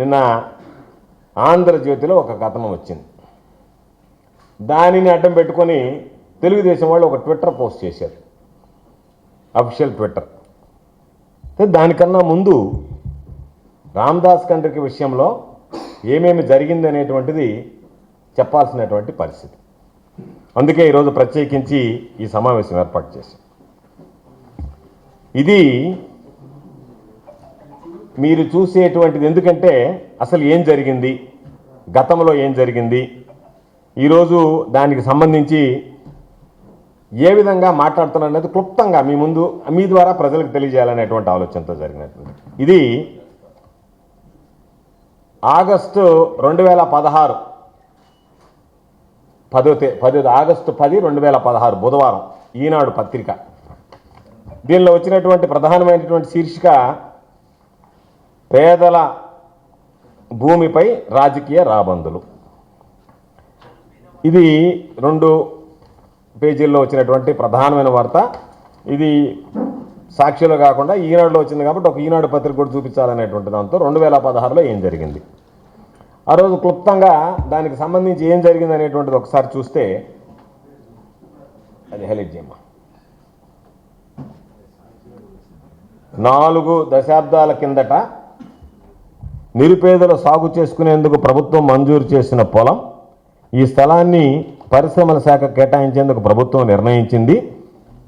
నిన్న ఆంధ్రజ్యోతిలో ఒక కథనం వచ్చింది. దానిని అడ్డం పెట్టుకొని తెలుగుదేశం వాళ్ళు ఒక ట్విట్టర్ పోస్ట్ చేశారు. Official Twitter. దానికన్నా ముందు రామ్దాస్ కండ్రికి విషయంలో ఏమేమి జరిగింది అనేటువంటిది చెప్పాల్సినటువంటి పరిస్థితి. అందుకే ఈరోజు ప్రత్యేకించి ఈ సమావేశం ఏర్పాటు చేశాం. ఇది మీరు చూసేటువంటిది ఎందుకంటే అసలు ఏం జరిగింది? గతంలో ఏం జరిగింది? ఈరోజు దానికి సంబంధించి ఏ విధంగా మాట్లాడుతున్నారు అనేది క్లుప్తంగా మీ ముందు మీ ద్వారా ప్రజలకు తెలియజేయాలనేటువంటి ఆలోచనతో జరిగినటువంటి ఇది ఆగస్టు రెండు వేల పదహారు పదో తే పదో ఆగస్టు పది రెండు వేల పదహారు బుధవారం ఈనాడు పత్రిక. దీనిలో వచ్చినటువంటి ప్రధానమైనటువంటి శీర్షిక పేదల భూమిపై రాజకీయ రాబందులు. ఇది రెండు పేజీల్లో వచ్చినటువంటి ప్రధానమైన వార్త. ఇది సాక్షిలో కాకుండా ఈనాడులో వచ్చింది కాబట్టి ఒక ఈనాడు పత్రిక కూడా చూపించాలనేటువంటి దాంతో రెండు వేల పదహారులో ఏం జరిగింది? ఆ రోజు క్లుప్తంగా దానికి సంబంధించి ఏం జరిగింది అనేటువంటిది ఒకసారి చూస్తే అది హైలైట్ నాలుగు దశాబ్దాల కిందట నిరుపేదలు సాగు చేసుకునేందుకు ప్రభుత్వం మంజూరు చేసిన పొలం ఈ స్థలాన్ని పరిశ్రమల శాఖ కేటాయించేందుకు ప్రభుత్వం నిర్ణయించింది.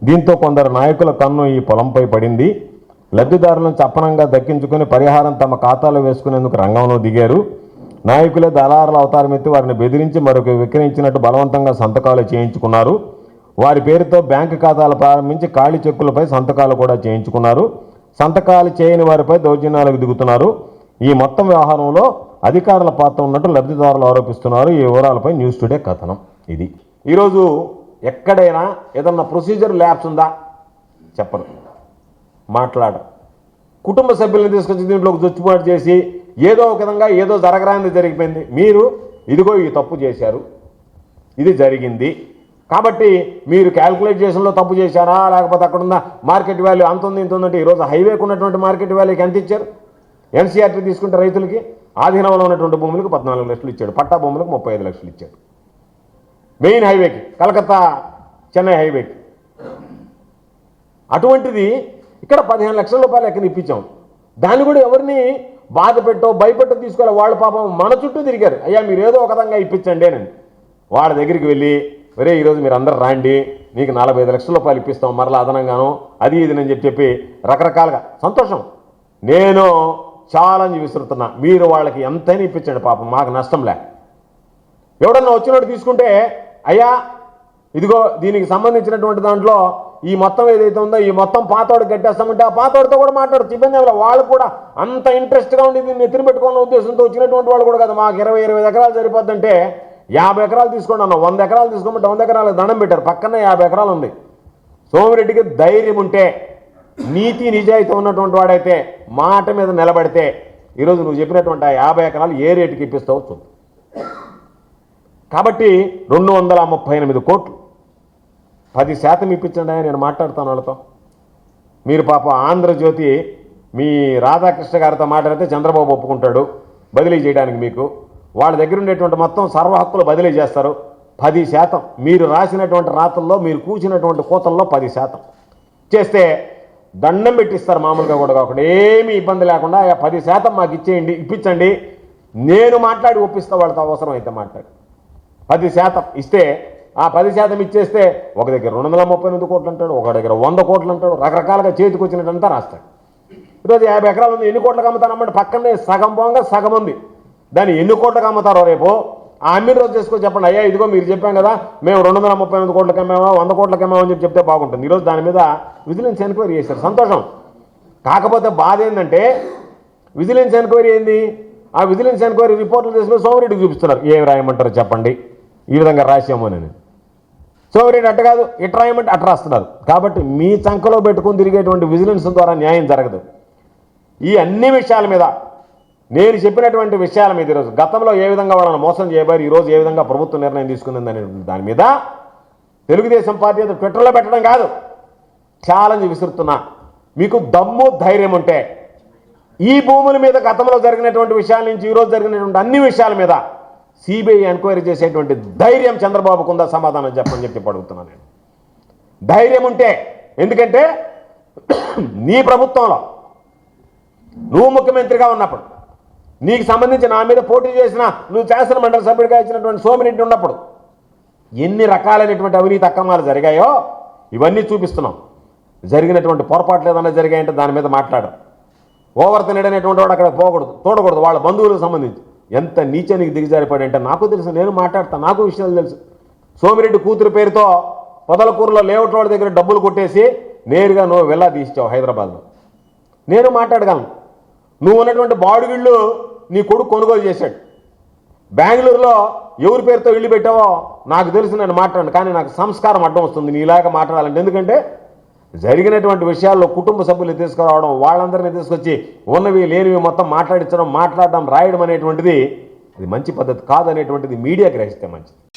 దీంతో కొందరు నాయకుల కన్ను ఈ పొలంపై పడింది. లబ్ధిదారులను చప్పనంగా దక్కించుకుని పరిహారం తమ ఖాతాలో వేసుకునేందుకు రంగంలో దిగారు. నాయకులే దళారుల అవతారం ఎత్తి వారిని బెదిరించి మరొక విక్రయించినట్టు బలవంతంగా సంతకాలు చేయించుకున్నారు. వారి పేరుతో బ్యాంకు ఖాతాలు ప్రారంభించి ఖాళీ చెక్కులపై సంతకాలు కూడా చేయించుకున్నారు. సంతకాలు చేయని వారిపై దౌర్జన్యాలకు దిగుతున్నారు. ఈ మొత్తం వ్యవహారంలో అధికారుల పాత్ర ఉన్నట్టు లబ్ధిదారులు ఆరోపిస్తున్నారు. ఈ వివరాలపై న్యూస్ టుడే కథనం ఇది. ఈరోజు ఎక్కడైనా ఏదన్నా ప్రొసీజర్ ల్యాబ్స్ ఉందా? చెప్పరు. మాట్లాడరు. కుటుంబ సభ్యులను తీసుకొచ్చి దీంట్లోకి చొచ్చుబాటు చేసి ఏదో ఒక విధంగా ఏదో జరగరాంది జరిగిపోయింది. మీరు ఇదిగో ఈ తప్పు చేశారు. ఇది జరిగింది. కాబట్టి మీరు క్యాల్కులేట్ తప్పు చేశారా? లేకపోతే అక్కడ ఉన్న మార్కెట్ వాల్యూ అంత ఉంది ఇంత ఉందంటే ఈరోజు హైవేకు ఉన్నటువంటి మార్కెట్ వాల్యూకి ఎంత ఇచ్చారు? ఎన్సీఆర్టీ తీసుకుంటే రైతులకి ఆధీనంలో ఉన్నటువంటి భూములకు పద్నాలుగు లక్షలు ఇచ్చాడు. పట్టా భూములకు ముప్పై ఐదు లక్షలు ఇచ్చాడు. మెయిన్ హైవేకి కలకత్తా చెన్నై హైవేకి. అటువంటిది ఇక్కడ పదిహేను లక్షల రూపాయలు ఎక్కడ ఇప్పించాం. దాన్ని కూడా ఎవరిని బాధ పెట్టో భయపెట్టో తీసుకోవాలి. వాళ్ళు పాపం మన చుట్టూ తిరిగారు. అయ్యా మీరు ఏదో ఒక విధంగా ఇప్పించండి అని. వాళ్ళ దగ్గరికి వెళ్ళి ఒరే ఈరోజు మీరు అందరు రాండి. నీకు నలభై ఐదు లక్షల రూపాయలు ఇప్పిస్తాం మరలా అదనంగాను. అది ఇది అని చెప్పి చెప్పి రకరకాలుగా సంతోషం. నేను ఛాలెంజ్ విసురుతున్నా. మీరు వాళ్ళకి ఎంతైనా ఇప్పించండి పాపం మాకు నష్టం లే ఎవడన్నా వచ్చినట్టు తీసుకుంటే అయ్యా ఇదిగో దీనికి సంబంధించినటువంటి దాంట్లో ఈ మొత్తం ఏదైతే ఉందో ఈ మొత్తం పాతోడు కట్టేస్తామంటే ఆ పాతోడితో కూడా మాట్లాడచ్చు. ఇబ్బంది ఏమి వాళ్ళు కూడా అంత ఇంట్రెస్ట్గా ఉండి దీన్ని ఎత్తిన పెట్టుకున్న ఉద్దేశంతో వచ్చినటువంటి వాళ్ళు కూడా కదా. మాకు ఇరవై ఇరవై ఎకరాలు సరిపోద్దంటే యాభై ఎకరాలు తీసుకోండి అన్న. వంద ఎకరాలు తీసుకోమంటే వంద ఎకరాలకు దండం పెట్టారు. పక్కనే యాభై ఎకరాలు ఉంది. సోమిరెడ్డికి ధైర్యం ఉంటే నీతి నిజాయితీ ఉన్నటువంటి వాడైతే మాట మీద నిలబడితే ఈరోజు నువ్వు చెప్పినటువంటి ఆ యాభై ఎకరాలు ఏ రేటుకి ఇప్పిస్తూ చూడు. కాబట్టి రెండు వందల ముప్పై ఎనిమిది కోట్లు. పది శాతం ఇప్పించండి నేను మాట్లాడతాను వాళ్ళతో. మీరు పాప ఆంధ్రజ్యోతి మీ రాధాకృష్ణ గారితో మాట్లాడితే చంద్రబాబు ఒప్పుకుంటాడు బదిలీ చేయడానికి మీకు. వాళ్ళ దగ్గర ఉండేటువంటి మొత్తం సర్వ హక్కులు బదిలీ చేస్తారు. పది శాతం. మీరు రాసినటువంటి రాతల్లో మీరు కూర్చున్నటువంటి కోతల్లో పది శాతం. చేస్తే దండం పెట్టిస్తారు మామూలుగా కూడా కాకుండా. ఏమీ ఇబ్బంది లేకుండా "ఆ పది శాతం మాకు ఇచ్చేయండి ఇప్పించండి. నేను మాట్లాడి ఒప్పిస్తా వాళ్ళతో అవసరం అయితే మాట్లాడి. పది శాతం ఇస్తే ఆ పది శాతం ఇచ్చేస్తే ఒక దగ్గర రెండు వందల ముప్పై ఎనిమిది కోట్లు అంటాడు ఒక దగ్గర వంద కోట్లు అంటాడు రకరకాలుగా చేతికి వచ్చినట్టంతా రాస్తాడు. ఈరోజు యాభై ఎకరాలు ఉంది ఎన్ని కోట్లకు అమ్ముతానమ్మంటే పక్కనే సగం పోంగా సగం ఉంది. దాన్ని ఎన్ని కోట్లకు అమ్ముతారో రేపు? ఆ రోజు చేసుకొని చెప్పండి అయ్యా ఇదిగో మీరు చెప్పాం కదా మేము రెండు వందల ముప్పై ఎనిమిది కోట్లకి అమ్మామా వంద కోట్లకి అని చెప్పి చెప్తే బాగుంటుంది. ఈరోజు దాని మీద విజిలెన్స్ ఎంక్వైరీ చేశారు. సంతోషం. కాకపోతే బాధ ఏంటంటే విజిలెన్స్ ఎంక్వైరీ ఏంది? ఆ విజిలెన్స్ ఎంక్వైరీ రిపోర్ట్లు తీసుకుని సోమరెడ్డికి చూపిస్తున్నారు. ఏం రాయమంటారు చెప్పండి. ఈ విధంగా రాసాము అని సోమరెడ్డి అట్ట కాదు ఇట్ రాయమంటే అట్ట రాస్తున్నారు. కాబట్టి మీ చంకలో పెట్టుకుని తిరిగేటువంటి విజిలెన్స్ ద్వారా న్యాయం జరగదు. ఈ అన్ని విషయాల మీద నేను చెప్పినటువంటి విషయాల మీద ఈరోజు గతంలో ఏ విధంగా వాళ్ళని మోసం చేయబారు ఈరోజు ఏ విధంగా ప్రభుత్వం నిర్ణయం తీసుకుంది అనే దాని మీద తెలుగుదేశం పార్టీ ఏదో ట్విట్టర్లో పెట్టడం కాదు. ఛాలెంజ్ విసురుతున్నా. మీకు దమ్ము ధైర్యం ఉంటే ఈ భూముల మీద గతంలో జరిగినటువంటి విషయాల నుంచి ఈరోజు జరిగినటువంటి అన్ని విషయాల మీద సిబిఐ ఎంక్వైరీ చేసేటువంటి ధైర్యం చంద్రబాబుకు ఉందా సమాధానం చెప్పని చెప్పి అడుగుతున్నాను నేను. ధైర్యం ఉంటే ఎందుకంటే నీ ప్రభుత్వంలో నువ్వు ముఖ్యమంత్రిగా ఉన్నప్పుడు నీకు సంబంధించి నా మీద పోటీ చేసిన నువ్వు శాసన మండలి సభ్యుడిగా ఇచ్చినటువంటి సోమిరెడ్డి ఉన్నప్పుడు ఎన్ని రకాలైనటువంటి అవినీతి అక్రమాలు జరిగాయో ఇవన్నీ చూపిస్తున్నాం. జరిగినటువంటి పొరపాట్లు ఏదన్నా జరిగాయంటే దాని మీద మాట్లాడరు ఓవర్ తినడనేటువంటి వాడు అక్కడ పోకూడదు చూడకూడదు వాళ్ళ బంధువులకు సంబంధించి ఎంత నీచానికి దిగజారిపోయాడు అంటే నాకు తెలుసు నేను మాట్లాడతాను నాకు విషయాలు తెలుసు. సోమిరెడ్డి కూతురు పేరుతో పొదలకూరులో లేఅవుట్ వాళ్ళ దగ్గర డబ్బులు కొట్టేసి నేరుగా నువ్వు వెళ్ళా తీసిచ్చావు హైదరాబాద్లో. నేను మాట్లాడగలను. నువ్వు ఉన్నటువంటి బాడుగిళ్ళు నీ కొడుకు కొనుగోలు చేశాడు. బెంగళూరులో ఎవరి పేరుతో ఇల్లు పెట్టావో నాకు తెలిసి నేను మాట్లాడను కానీ నాకు సంస్కారం అడ్డం వస్తుంది నీలాగా మాట్లాడాలంటే. ఎందుకంటే జరిగినటువంటి విషయాల్లో కుటుంబ సభ్యులు తీసుకురావడం వాళ్ళందరినీ తీసుకొచ్చి ఉన్నవి లేనివి మొత్తం మాట్లాడించడం మాట్లాడడం రాయడం అనేటువంటిది ఇది మంచి పద్ధతి కాదు అనేటువంటిది మీడియా గ్రహిస్తే మంచిది.